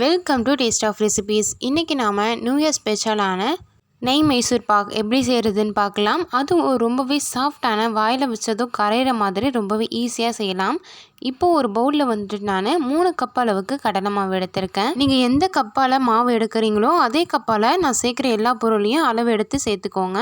Welcome to taste of recipes இன்றைக்கி நாம் new year ஸ்பெஷலான நெய் மைசூர் பாக் எப்படி செய்கிறதுன்னு பார்க்கலாம். அதுவும் ரொம்பவே சாஃப்டான வாயில் வச்சதும் கரையிற மாதிரி ரொம்பவே ஈஸியாக செய்யலாம். இப்போ ஒரு பவுலில் வந்துட்டு நான் மூணு கப் அளவுக்கு கடலை மாவு எடுத்திருக்கேன். நீங்கள் எந்த கப்பால் மாவு எடுக்கிறீங்களோ அதே கப்பால் நான் சேர்க்குற எல்லா பொருளையும் அளவு எடுத்து சேர்த்துக்கோங்க.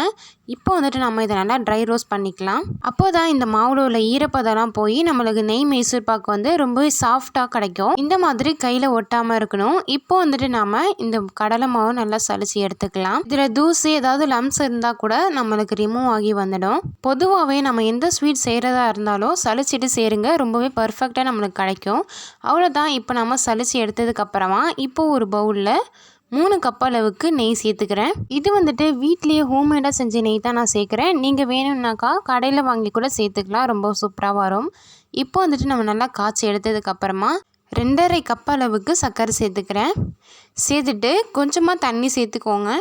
இப்போ வந்துட்டு நம்ம இதை நல்லா ட்ரை ரோஸ்ட் பண்ணிக்கலாம். அப்போ தான் இந்த மாவில் உள்ள ஈரப்பதெல்லாம் போய் நம்மளுக்கு நெய் மைசூர் பாக்கு வந்து ரொம்பவே சாஃப்டாக கிடைக்கும். இந்த மாதிரி கையில் ஒட்டாமல் இருக்கணும். இப்போ வந்துட்டு நாம் இந்த கடலை மாவு நல்லா சலிச்சு எடுத்துக்கலாம். இதில் தூசி ஏதாவது லம்ஸ் இருந்தால் கூட நம்மளுக்கு ரிமூவ் ஆகி வந்துடும். பொதுவாகவே நம்ம எந்த ஸ்வீட் செய்கிறதா இருந்தாலும் சலிச்சிட்டு சேருங்க. ரொம்பவே பர்ஃபெக்டாக நம்மளுக்கு கிடைக்கும். அவ்வளோதான் இப்போ நம்ம சலித்து எடுத்ததுக்கப்புறமா இப்போ ஒரு பவுலில் மூணு கப் அளவுக்கு நெய் சேர்த்துக்கிறேன். இது வந்துட்டு வீட்லேயே ஹோம்மேடாக செஞ்ச நெய் தான் நான் சேர்க்குறேன். நீங்கள் வேணும்னாக்கா கடையில் வாங்கி கூட சேர்த்துக்கலாம். ரொம்ப சூப்பராக வரும். இப்போ வந்துட்டு நம்ம நல்லா காய்ச்சி எடுத்ததுக்கப்புறமா ரெண்டரை கப் அளவுக்கு சர்க்கரை சேர்த்துக்கிறேன். சேர்த்துட்டு கொஞ்சமாக தண்ணி சேர்த்துக்கோங்க.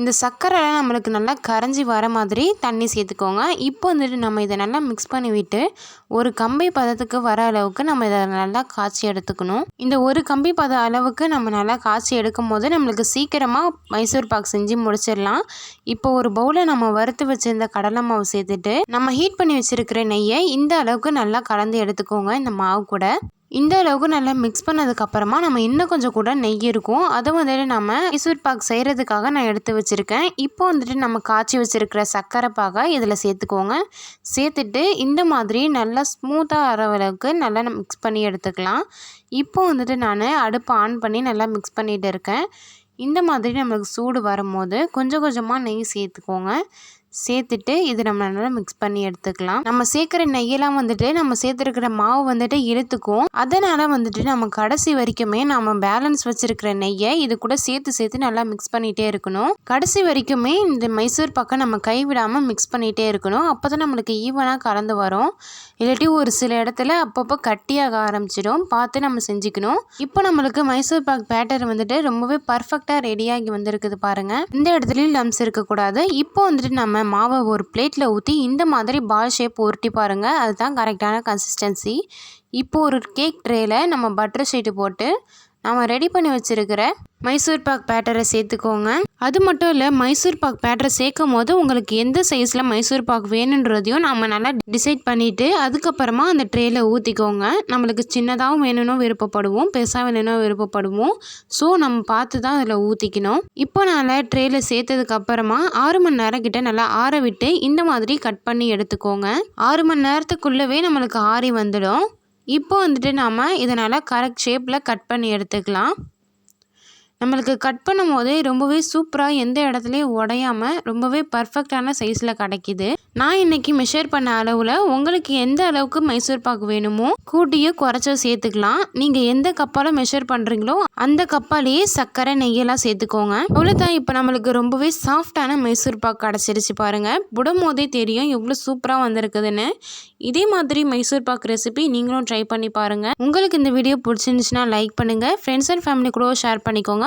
இந்த சர்க்கரைலாம் நம்மளுக்கு நல்லா கரைஞ்சி வர மாதிரி தண்ணி சேர்த்துக்கோங்க. இப்போ வந்துட்டு நம்ம இதை நல்லா மிக்ஸ் பண்ணி விட்டு ஒரு கம்பி பதத்துக்கு வர அளவுக்கு நம்ம இதை நல்லா காய்ச்சி எடுத்துக்கணும். இந்த ஒரு கம்பி பத அளவுக்கு நம்ம நல்லா காய்ச்சி எடுக்கும் போது நம்மளுக்கு சீக்கிரமாக மைசூர் பாக் செஞ்சு முடிச்சிடலாம். இப்போ ஒரு பவுலை நம்ம வறுத்து வச்சிருந்த கடலை மாவு சேர்த்துட்டு நம்ம ஹீட் பண்ணி வச்சுருக்கிற நெய்யை இந்த அளவுக்கு நல்லா கலந்து எடுத்துக்கோங்க. இந்த மாவு கூட. இந்த அளவுக்கு நல்லா மிக்ஸ் பண்ணதுக்கப்புறமா நம்ம இன்னும் கொஞ்சம் கூட நெய் இருக்கும். அதை வந்துட்டு நம்ம மைசூர் பாக் செய்கிறதுக்காக நான் எடுத்து வச்சுருக்கேன். இப்போ வந்துட்டு நம்ம காய்ச்சி வச்சுருக்கிற சர்க்கரை பாகை இதில் சேர்த்துக்கோங்க. சேர்த்துட்டு இந்த மாதிரி நல்லா ஸ்மூத்தாக அளவுக்கு நல்லா மிக்ஸ் பண்ணி எடுத்துக்கலாம். இப்போ வந்துட்டு நான் அடுப்பை ஆன் பண்ணி நல்லா மிக்ஸ் பண்ணிகிட்டு இருக்கேன். இந்த மாதிரி நம்மளுக்கு சூடு வரும்போது கொஞ்சம் கொஞ்சமாக நெய் சேர்த்துக்கோங்க. சேர்த்துட்டு இது நம்ம நல்லா மிக்ஸ் பண்ணி எடுத்துக்கலாம். நம்ம சேர்க்குற நெய்யெல்லாம் வந்துட்டு நம்ம சேர்த்துருக்கிற மாவு வந்துட்டு இழுத்துக்கும். அதனால் வந்துட்டு நம்ம கடைசி வரைக்குமே நம்ம பேலன்ஸ் வச்சுருக்கிற நெய்யை இது கூட சேர்த்து சேர்த்து நல்லா மிக்ஸ் பண்ணிகிட்டே இருக்கணும். கடைசி வரைக்குமே இந்த மைசூர் பக்கம் நம்ம கைவிடாமல் மிக்ஸ் பண்ணிகிட்டே இருக்கணும். அப்போ தான் நம்மளுக்கு ஈவனாக கலந்து வரும். இல்லாட்டி ஒரு சில இடத்துல அப்பப்போ கட்டியாக ஆரம்பிச்சிடும். பார்த்து நம்ம செஞ்சுக்கணும். இப்போ நம்மளுக்கு மைசூர் பாக் பேட்டர் வந்துட்டு ரொம்பவே பர்ஃபெக்டாக ரெடியாகி வந்திருக்குது பாருங்கள் இந்த இடத்துலையும் லம்ஸ் இருக்கக்கூடாது. இப்போ வந்துட்டு நம்ம மாவை ஒரு பிளேட்டில் ஊற்றி இந்த மாதிரி பால் ஷேப் உருட்டி பாருங்கள் அதுதான் கரெக்டான கன்சிஸ்டன்சி இப்போது ஒரு கேக் ட்ரேயில் நம்ம பட்டர் ஷீட்டு போட்டு நாம் ரெடி பண்ணி வச்சுருக்கிற மைசூர் பாக் பேட்டரை சேர்த்துக்கோங்க. அது மட்டும் இல்லை மைசூர் பாக் பேட்டரை சேர்க்கும் போது உங்களுக்கு எந்த சைஸில் மைசூர் பாக் வேணுன்றதையும் நம்ம நல்லா டிசைட் பண்ணிவிட்டு அதுக்கப்புறமா அந்த ட்ரேயில் ஊற்றிக்கோங்க நம்மளுக்கு சின்னதாகவும் வேணும்னு விருப்பப்படுவோம் பெருசாக வேணும்னு விருப்பப்படுவோம். ஸோ நம்ம பார்த்து தான் அதில் ஊற்றிக்கணும் இப்போ நான் ட்ரேயில் சேர்த்ததுக்கப்புறமா ஆறு மணி நேரம் கிட்ட நல்லா ஆற விட்டு இந்த மாதிரி கட் பண்ணி எடுத்துக்கோங்க. ஆறு மணி நேரத்துக்குள்ளவே நம்மளுக்கு ஆறி வந்துடும். இப்போ வந்துட்டு நாம் இதனால் கரெக்ட் ஷேப்பில் கட் பண்ணி எடுத்துக்கலாம். நம்மளுக்கு கட் பண்ணும் போதே ரொம்பவே சூப்பராக எந்த இடத்துலையும் உடையாமல் ரொம்பவே பர்ஃபெக்டான சைஸில் கிடைக்கிது. நான் இன்றைக்கி மெஷர் பண்ண அளவில் உங்களுக்கு எந்த அளவுக்கு மைசூர் பாக்கு வேணுமோ கூட்டியோ குறைச்சோ சேர்த்துக்கலாம். நீங்கள் எந்த கப்பால் மெஷர் பண்ணுறீங்களோ அந்த கப்பாலேயே சர்க்கரை நெய்யெல்லாம் சேர்த்துக்கோங்க. அவ்வளோதான் இப்போ நம்மளுக்கு ரொம்பவே சாஃப்டான மைசூர் பாக்கு கிடச்சிருச்சு பாருங்கள் புடும் போதே தெரியும் எவ்வளோ சூப்பராக வந்திருக்குதுன்னு. இதே மாதிரி மைசூர் பாக் ரெசிபி நீங்களும் ட்ரை பண்ணி பாருங்கள் உங்களுக்கு இந்த வீடியோ பிடிச்சிருந்துச்சுன்னா லைக் பண்ணுங்கள் ஃப்ரெண்ட்ஸ் அண்ட் ஃபேமிலி கூட ஷேர் பண்ணிக்கோங்க.